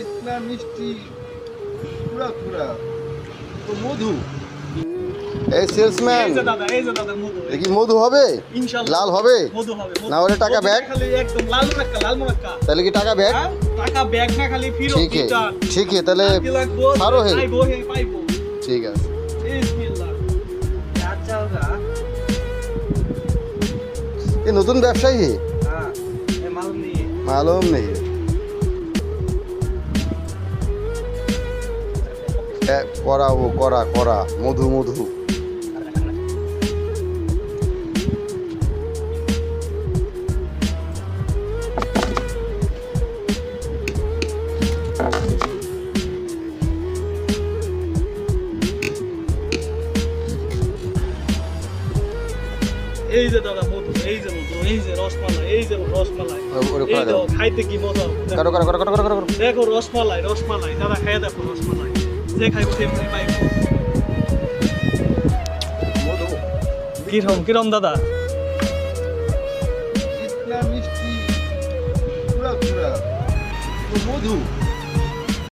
ইতনা মিষ্টি পুরা পুরা তো মধু। এই সেলসম্যান মধু। হবে? লাল হবে? না হলে টাকা তাহলে কি টাকা তাহলে আচ্ছা, নতুন ব্যবসায়ী হ্যাঁ, মালুম নেই। করা ও করা করা মধু মধু। এই যে দাদা মধু এই যে মধু এই যে রসমালাই এই যে রসমালাই। এই দাও খাইতে কি মজা করো করো করো করো করো করো। দেখো রসমালাই রসমালাই। দাদা খাইয়া দেখো রসমালাই। খাইবো সে পাইবো মধু কিরম কিরম দাদা? মধু।